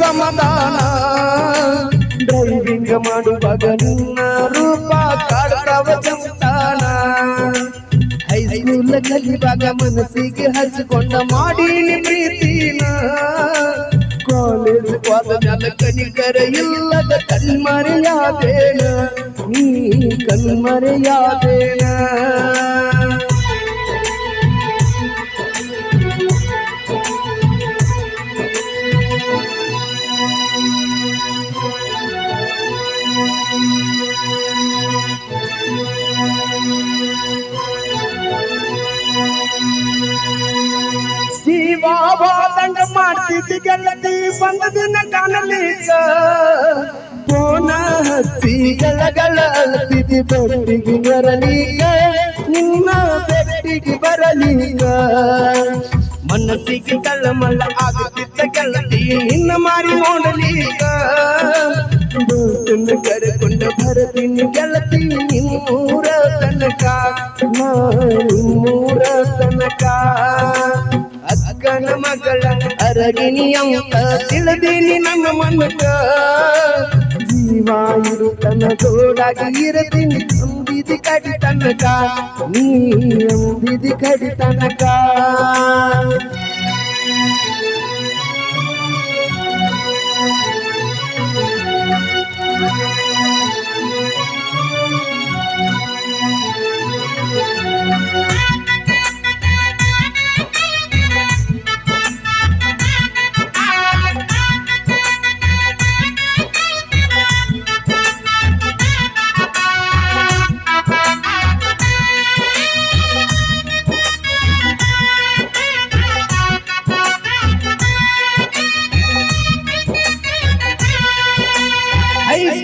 ಸಮಾಧಾನ ಡ್ರೈವಿಂಗ್ ಮಾಡುವಾಗ ನಿನ್ನ ರೂಪ ಕಾಡ್ತಾವ ಚಂತಾನ ಹೈಸ್ಕೂಲ್ ಕಲಿವಾಗ ಮನಸ್ಸಿಗೆ ಹಚ್ಕೊಂಡ ಮಾಡೀನಿ ಪ್ರೀತಿನ ಕಾಲೇಜ್ ಹೋದ ಮ್ಯಾಲ ಕನಿಕರ ಇಲ್ಲದ ಕಣ್ಮರೆಯಾದೇನ ನೀ ಕಣ್ಮರೆಯಾದೇನ ಜೀವಾದಂಗ ಮಾಡ್ತಿದ್ದಿ ಗೆಲ್ಲದಿ ಬಂದ ದಿನ ಕಾಣಲಿಕ್ಕ ಪೋನ ಹತ್ತಿ ಗಲಗಲ ಅಳ್ತಿದ್ದಿ ಬೆಟ್ಟಿಗೆ ಬರಲೀಗ ನಿನ್ನ ಬೆಟ್ಟಿಗೆ ಬರಲೀಗ ಮನಸ್ಸಿಗೆ ತಳ್ಳಮಲ್ಲ ಆಗುತ್ತಿದ್ದ ಗೆಲ್ಲದಿ ನಿನ್ನ ಮಾರಿ ನೋಡಲೀಗ ದೋಸ್ತನ್ನ ಕರೆಕೊಂಡ ಬರತೀನಿ ಗೆಳತಿ ನಿಮ್ಮೂರ ತನಕ ನಾ ನಿಮ್ಮೂರ ತನಕ ಅರಗಿನಿ ಅಂತ ತಿಳಿದೀನಿ ನನ್ನ ಮನಕ. ಜೀವ ಇರುತ್ತನ ಜೋಡಾಗಿ ಇರತೀನಿ ಅಂದಿದಿ ಕಡಿ ತನಕ. ನೀ ಅಂದಿದಿ ಕಡಿ ತನಕ.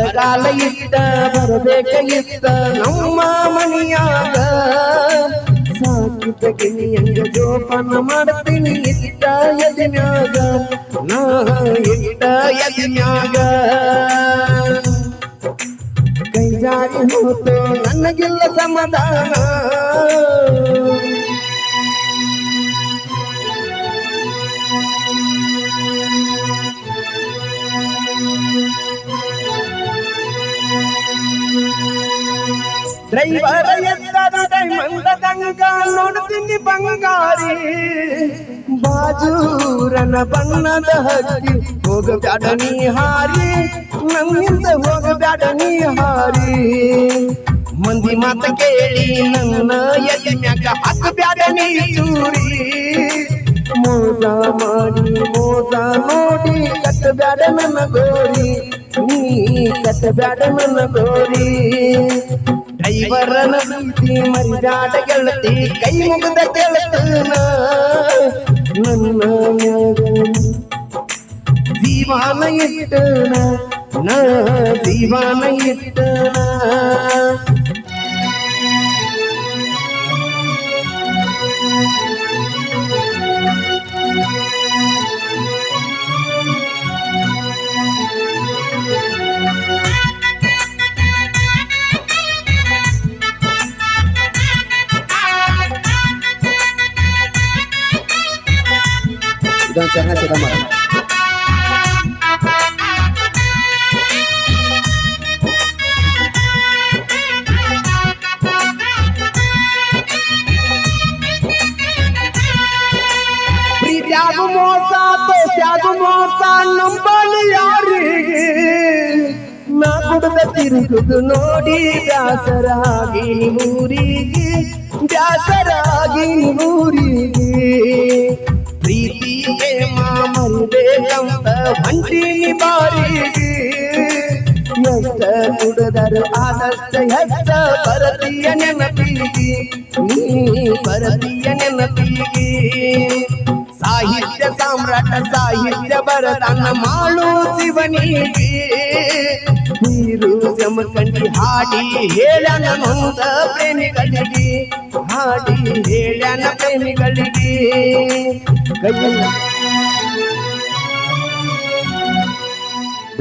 ಬರಗಾಲ ಇದ್ದ ಬರಬೇಕ ಇದ್ದ ನಮ್ಮ ಮನೆಯಾಗ ಸಾಕಿದ ಜೋಪಾನ ಮಾಡ್ತೀನಿ ಇಟ್ಟ ಎದಿನ್ಯಾಗ ನಾ ಇಟ್ಟ ಎದಿನ್ಯಾಗ ಕೈ ಜಾರಿ ಹೋತು, ನನಗಿಲ್ಲ ಸಮಾಧಾನ. ಡ್ರೈವರ ಎತ್ತದ ಮಂದದಂಗ ನೋಡ್ತೀನಿ ಬಂಗಾರಿ ಬಾಜೂರನ ಬಣ್ಣದ ಹಕ್ಕಿ ಹೋಗಬ್ಯಾಡ ನೀ ಹಾರಿ ನನ್ನಿಂದ ಹೋಗಬ್ಯಾಡ ನೀ ಹಾರಿ ಮಂದಿ ಮಾತ ಕೇಳಿ ನನ್ನ ಎಲ್ಲಿ ಮ್ಯಾಗ ಹಾಕಬ್ಯಾಡ ನೀ ಚೂರಿ ಮೋಸ ಮಾಡಿ, ಮೋಸ ನೋಡಿ ಕಟ್ಟಬ್ಯಾಡ ನನ್ನ ಗೋರಿ. ನೀ ಕಟ್ಟಬ್ಯಾಡ ನನ್ನ ಗೋರಿ ಡ್ರೈವರನ ಪ್ರೀತಿ ಮರಿದಾಟ ಗೆಳತಿ ಕೈ ಮುಗಿದ ಗೆಳತನ ನನ್ನ ಜೀವಾನ ಇಟ್ಟನ ಜೀವಾನ ಇಟ್ಟನ. ಇದೊಂದು ಚೆನ್ನಾಗಿ ಸಿದ್ಧ ಮಾಡಿ ಪ್ರೀತ್ಯಾಗು ಮೋಸ ದೋಸ್ತ್ಯಾಗು ಮೋಸ ನಂಬಲಿ ಯಾರಿಗೆ ನಾ ಕುಡ್ದ ತಿರುಗುದು ನೋಡಿ ಬ್ಯಾಸರಾಗಿ ಊರಿಗೆ ಬ್ಯಾಸರಾಗಿ ಊರಿಗೆ ಹೊಂಟೀನಿ ಬಾರಿಗೆ ಎಷ್ಟ ನುಡಿದರು ಆದಷ್ಟ ಹೆಚ್ಚ ಬರತೀಯ ನೆನಪಿಗೆ. ನೀ ಬರತೀಯ ನೆನಪಿಗೆ. ಸಾಹಿತ್ಯ ಸಾಮ್ರಾಟ, ಸಾಹಿತ್ಯ ಬರದಾನ ಮಾಡು ಶಿವನಿಗೆ. ನೀರು ಜಮಕಂಡಿ ಹಾಡಿ ಹೇಳನ ಮುಂದ ಪ್ರೇಮಿಗಳಿಗೆ. ಹಾಡಿ ಹೇಳನ ಪ್ರೇಮಿಗಳಿಗೆ. ಕೈಯಲ್ಲ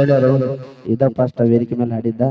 ದೊಡ್ಡವರು ಇದ ಫಸ್ಟ್ ವೇದಿಕೆ ಮೇಲೆ ಹಾಡಿದ್ದ